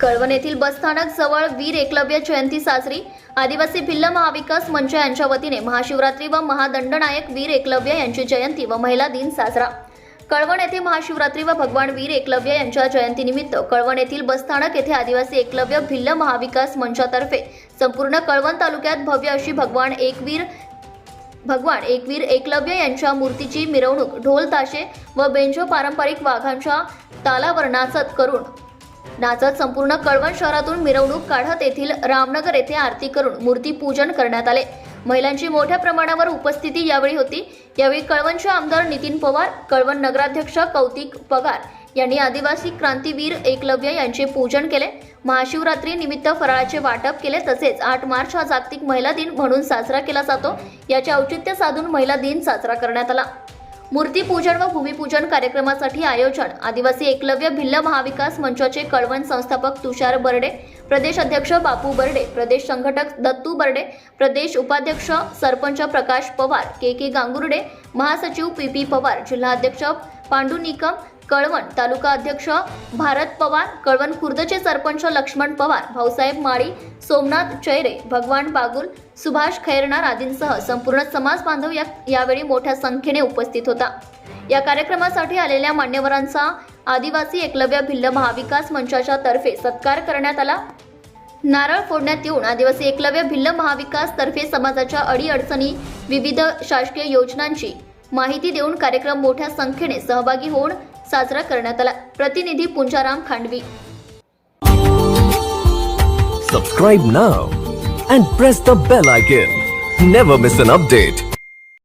कळवण येथील बसस्थानक जवळ वीर एकलव्य जयंती साजरी. आदिवासी भिल्ल महाविकास मंच यांच्या वतीने महाशिवरात्री व महादंडनायक वीर एकलव्य यांची जयंती व महिला दिन साजरा. कळवण येथे महाशिवरात्री व भगवान वीर एकलव्य यांच्या जयंतीनिमित्त कळवण येथील बसस्थानक येथे आदिवासी एकलव्य भिल्ल महाविकास मंचातर्फे संपूर्ण कळवण तालुक्यात भव्य अशी भगवान एकवीर भगवान एकवीर एकलव्य यांच्या मूर्तीची मिरवणूक ढोल ताशे व बेंजो पारंपरिक वाघांच्या तालावर नाचत करून. नाचत संपूर्ण कळवण शहरातून मिरवणूक काढत येथील रामनगर येथे आरती करून मूर्ती पूजन करण्यात आले. महिलांची मोठ्या प्रमाणावर उपस्थिती यावेळी होती. यावेळी कळवणचे आमदार नितीन पवार कळवण नगराध्यक्ष कौतिक पगार यांनी आदिवासी क्रांतीवीर एकलव्य यांचे पूजन केले. महाशिवरात्री निमित्त फराळाचे वाटप केले तसेच आठ मार्च हा जागतिक महिला दिन म्हणून साजरा केला जातो. याचे औचित्य साधून महिला दिन साजरा करण्यात आला. मूर्तीपूजन व भूमिपूजन कार्यक्रमासाठी आयोजन आदिवासी एकलव्य भिल्ल महाविकास मंचाचे कळवण संस्थापक तुषार बर्डे प्रदेश अध्यक्ष बापू बर्डे प्रदेश संघटक दत्तू बर्डे प्रदेश उपाध्यक्ष सरपंच प्रकाश पवार के के गांगुर्डे महासचिव पी पी पवार जिल्हाध्यक्ष पांडू निकम कळवण तालुका अध्यक्ष भारत पवार कळवण खुर्दचे सरपंच लक्ष्मण पवार भाऊसाहेब माळी सोमनाथ चैरे भगवान बागुल सुभाष खैरनार आदींसह संपूर्ण समाज बांधव या यावेळी मोठ्या संख्येने उपस्थित होता. या कार्यक्रमासाठी आलेल्या मान्यवरांचा आदिवासी एकलव्य भिल्ल महाविकास मंचाच्या तर्फे सत्कार करण्यात आला. नारळ फोडण्यात येऊन आदिवासी एकलव्य भिल्ल महाविकास तर्फे समाजाच्या अडीअडचणी विविध शासकीय योजनांची माहिती देऊन कार्यक्रम मोठ्या संख्येने सहभागी होऊन साजरा करण्यात आला. प्रतिनिधी Punjaram Khandavi. Subscribe now and press the bell icon never miss an update